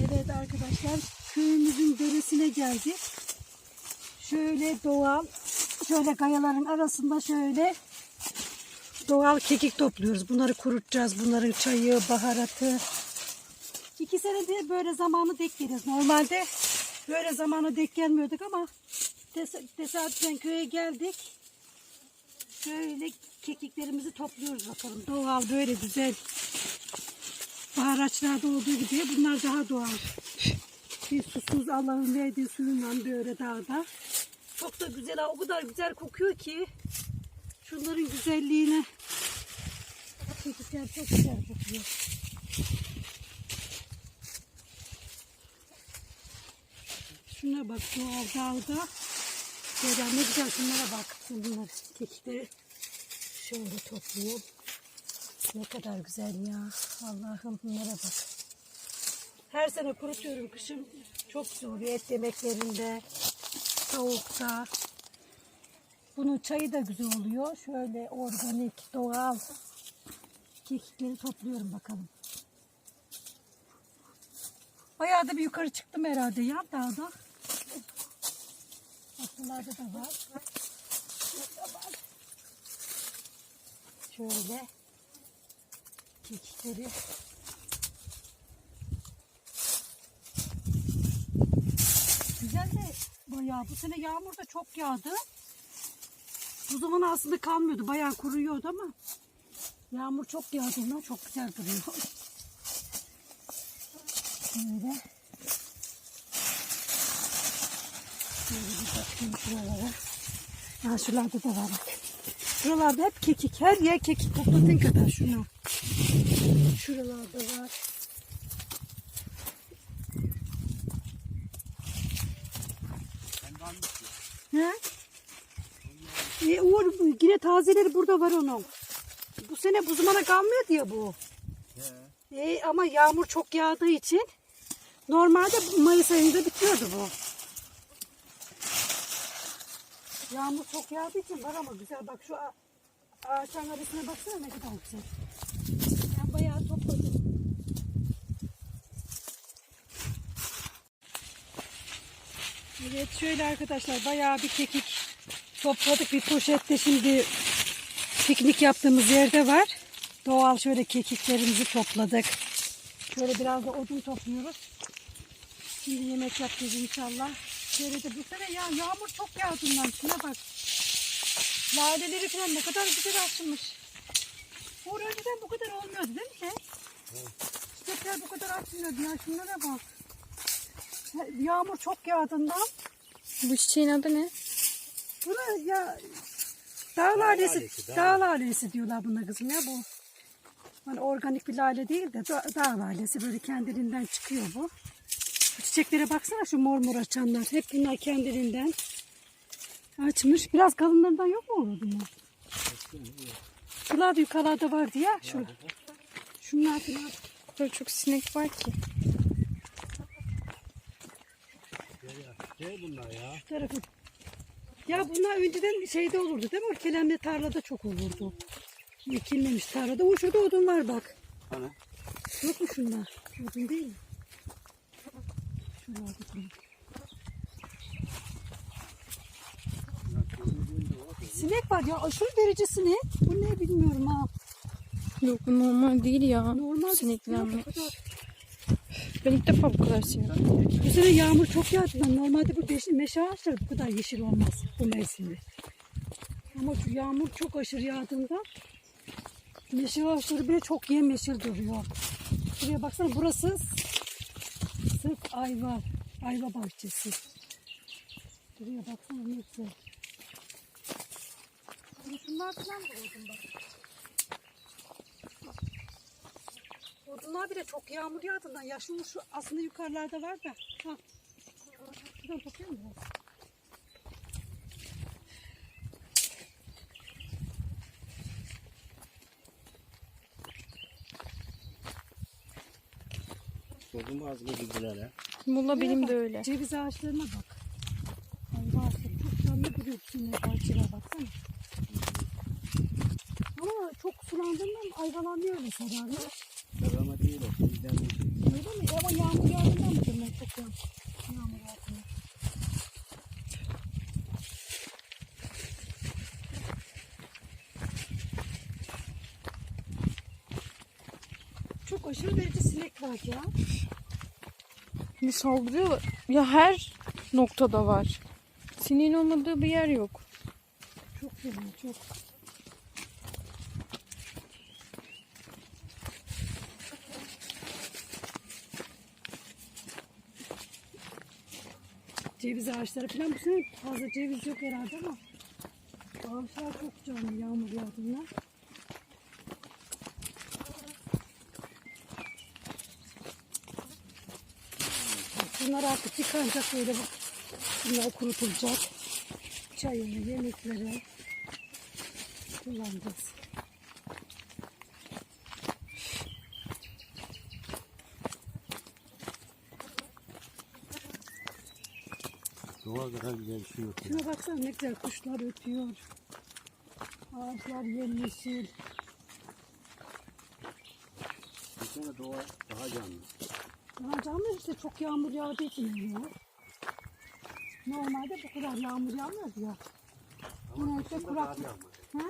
Evet arkadaşlar köyümüzün deresine geldik. Şöyle doğal, şöyle kayaların arasında şöyle doğal kekik topluyoruz. Bunları kurutacağız. Bunların çayı, baharatı. İki senedir böyle zamanı denk geliyoruz. Normalde böyle zamanı denk gelmiyorduk ama tes- tesadüfen köye geldik. Şöyle kekiklerimizi topluyoruz bakalım. Doğal böyle güzel baharatçılarda olduğu gibi bunlar daha doğal. Bir susuz Allah'ın verdiği suyundan böyle dağda. Çok da güzel, o kadar güzel kokuyor ki şunların güzelliğine. Kekikler çok güzel kokuyor. Şuna bak doğal dağda. Böyle ne güzel şunlara bak. Bunlar kekikleri şöyle topluyorum. Ne kadar güzel ya. Allah'ım bunlara bak. Her sene kurutuyorum kışın. Çok oluyor et yemeklerinde, tavukta. Bunun çayı da güzel oluyor. Şöyle organik, doğal kekikleri topluyorum bakalım. Bayağı da bir yukarı çıktım herhalde ya dağda. Atlılarda da var. Burada var. Şöyle kekikleri Güzel de bayağı bu sene yağmur da çok yağdı. Bu zaman aslında kalmıyordu. Bayağı kuruyordu ama yağmur çok yağdığından çok güzel duruyor. Böyle. Şöyle bir bakayım şuralara. Ha şuralarda da var bak. Şuralarda hep kekik. Her yer kekik. Topladığın kadar şuna. Şuralarda var. He? E, Uğur yine tazeleri burada var onun. Bu sene bu zamana kalmıyor diye bu. E, ama yağmur çok yağdığı için normalde Mayıs ayında bitiyordu bu. Yağmur çok yağdığı için var ama güzel. Bak şu ağaçların arasına baksana ne kadar güzel. Ben bayağı topladım. Evet şöyle arkadaşlar bayağı bir kekik topladık. Bir poşette şimdi piknik yaptığımız yerde var. Doğal şöyle kekiklerimizi topladık. Şöyle biraz da odun topluyoruz. Şimdi yemek yapacağız inşallah. Şöyle de bu sene ya yağmur çok yağdığından şuna bak. Laleleri falan ne kadar güzel açılmış. Bu önceden bu kadar olmuyordu değil mi sen? Çiçekler bu kadar açmıyordu ya şunlara bak. Yağmur çok yağdığından Bu çiçeğin adı ne? Buna ya dağ lalesi, lalesi, dağ. dağ lalesi diyorlar buna kızım ya bu. Hani organik bir lale değil de dağ, dağ lalesi böyle kendiliğinden çıkıyor bu. Bu çiçeklere baksana şu mor mor açanlar. Hep bunlar kendiliğinden açmış. Biraz kalınlarından yok mu olur bunlar? Şuralarda yukarılarda vardı ya. Şu, şunlar. O kadar çok sinek var ki. Ne bunlar ya? Şu tarafı. Ya bunlar önceden şeyde olurdu değil mi? Kelemle tarlada çok olurdu. Ekilmemiş tarlada. O şurada odun var bak. Hani? Yok mu şunlar? Odun değil mi? Sinek var ya aşırı derece sinek. Bu ne bilmiyorum ha. Yok bu normal değil ya. Normal Sineklenmiş. sinek. Ben ilk defa bu kadar seviyorum. Bu sene yağmur çok yağdı. lan. Normalde bu beş, meşe ağaçları bu kadar yeşil olmaz bu mevsimde. Ama şu yağmur çok aşırı yağdığında meşe ağaçları bile çok yemyeşil duruyor. Şuraya baksana burası sırf ayva, ayva bahçesi. Şuraya baksana ne güzel. Şunlar falan da odun bak. Odunlar bile çok yağmur yağdığından ya şu, şu aslında yukarılarda var da. Ha. Şuradan toplayalım biraz. Sordum ağzıma girdiler ha. Mulla benim bak, de öyle. Ceviz ağaçlarına bak. Ayva ağaçları çok canlı duruyor şimdi ağaçlara baksana. Ama çok sulandı yağdığında mı ayvalanıyor öyle sararlar? Sarama değil o. Bizden değil. Öyle mi? Ama yağmur yağdığında mı demek çok yağmur, yağmur yağdığında? Çok aşırı derece sinek var ya. Bir saldırıyorlar. Ya her noktada var. Sineğin olmadığı bir yer yok. Çok fena çok. Ceviz ağaçları falan bu sene fazla ceviz yok herhalde ama ağaçlar çok canlı yağmur yağdığında. Bunlar artık yıkanacak böyle bak. Bunlar kurutulacak. Çayını, yemekleri kullanacağız. Doğa kadar güzel bir şey yok. Şuna baksana ne güzel kuşlar ötüyor. Ağaçlar yemyeşil. Sene doğa daha canlı. Ya canlı işte çok yağmur yağdığı için ya. Normalde bu kadar yağmur yağmıyordu ya. Genellikle Kar kurak. yağmadı. Ha?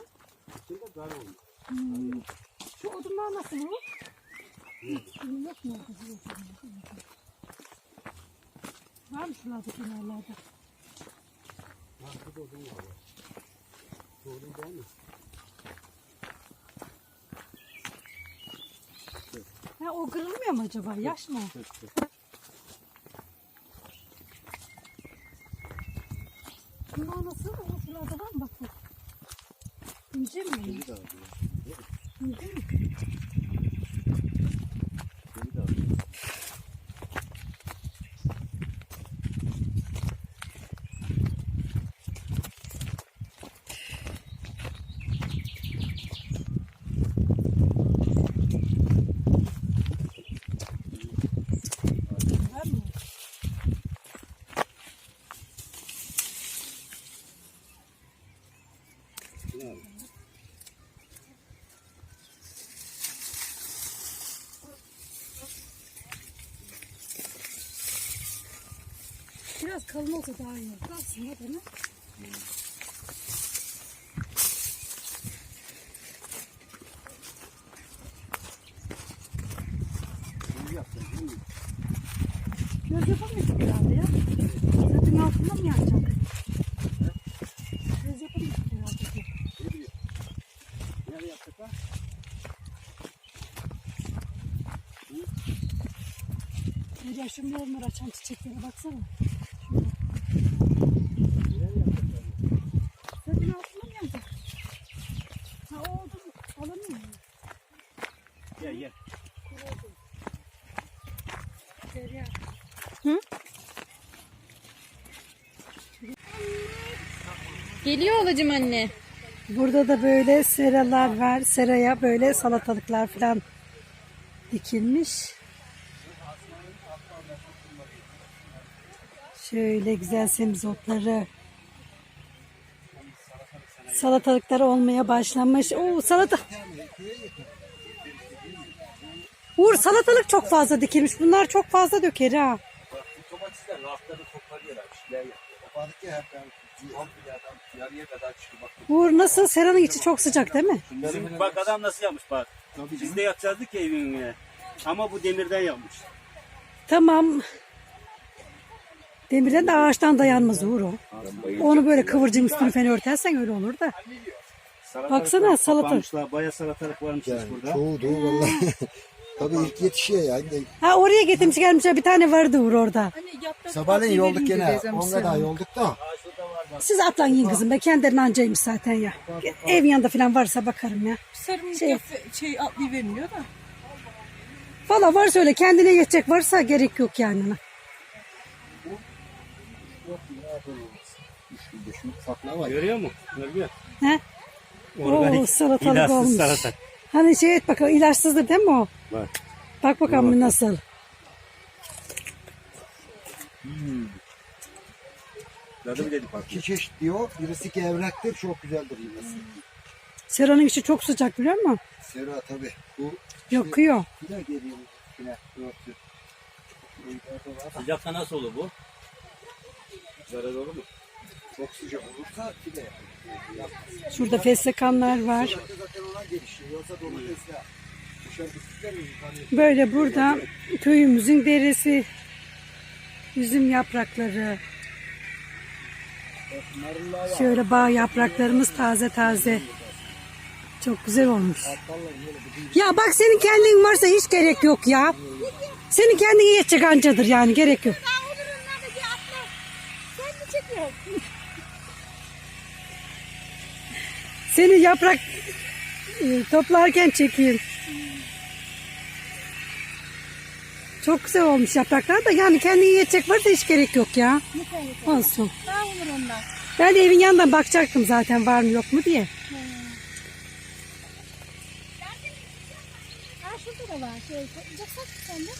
İçinde kar olmuş. Hmm. Şu odunlar nasıl bu? Yok mu? Var mı şuralarda kenarlarda? Arkada odun var. Doğru değil mi? Ha, o kırılmıyor mu acaba? Yaş mı? o? Nasıl? O şuralarda var mı? Bak bak. İnce mi? Beni de alıyor. İnce mi? Beni de alıyor. Var mı? Ne alıyor? Biraz kalın olsa daha iyi olur yapacağız değil mi? Göz yapamayacak herhalde ya. Zaten altında mı yanacak? Göz yapamayacak herhalde. Ne biliyor? Nerede yaptık ha? Nereye şu mormor açan çiçeklere baksana. Nerede yaptık yani? Zaten altında mı yanacak? Ha o odun alamıyor mu? Gel gel. Geliyor olacım anne. Burada da böyle seralar var. Seraya böyle salatalıklar falan dikilmiş. Şöyle güzel semizotları. Salatalıklar olmaya başlamış. Oo salata. Uğur salatalık çok fazla dikilmiş. Bunlar çok fazla döker ha. Domatesler rafları toparlıyorlar. Bir şeyler yapıyorlar. Toparladık ya hep yarıya kadar çıkıyor. Bak Uğur nasıl? Seranın içi çok sıcak değil mi? Bizim bak adam nasıl yapmış bak. Biz de yapacaktık ya evin önüne. Ama bu demirden yapmış. Tamam. Demirden de ağaçtan dayanmaz Uğur o. Onu böyle kıvırcığın üstünü falan örtersen öyle olur da. Salatalık Baksana, var, salata. toplamışlar. Baya salatalık varmış Yani burada. çoğu doğu vallahi. Tabii ilk yetişiyor ya. Ha oraya getirmiş gelmişler bir tane vardı Uğur orada. Sabahleyin yolduk gene. Onunla da yolduk da. Siz atlan yiyin kızım be kendilerine ancaymış zaten ya. Ev yanında falan varsa bakarım ya. Sarımlık Şey- şey, atlayıvermiyor da. Valla varsa öyle kendine yetecek varsa gerek yok yani. Görüyor musun? Görüyor. He? Oo salatalık olmuş. salata. Hani şey et bakalım ilaçsızdır değil mi o? Bak. Bak bakalım nasıl. Tadı bir dedik bak. İki çeşit diyor. Birisi gevrektir. Çok güzeldir yemesi. Seranın içi çok sıcak biliyor musun? Sera tabii. Bu Yakıyor. file geliyor. Örtü. Sıcakta nasıl olur bu? Zarar olur mu? Çok sıcak olursa file. Şurada feslekanlar var. Zaten ona gelişiyor. Yoksa domatesle Böyle burada köyümüzün deresi, üzüm yaprakları, şöyle bağ yapraklarımız taze taze. Çok güzel olmuş. Ya bak senin kendin varsa hiç gerek yok ya. Senin kendine yetecek ancadır yani gerek yok. Seni yaprak e, toplarken çekeyim. Çok güzel olmuş yapraklar da yani kendine yetecek varsa hiç gerek yok ya. Olsun. Daha olur ondan. Ben de evin yanından bakacaktım zaten var mı yok mu diye. Ha şurada da var. Şey, toplayacaksak sen de.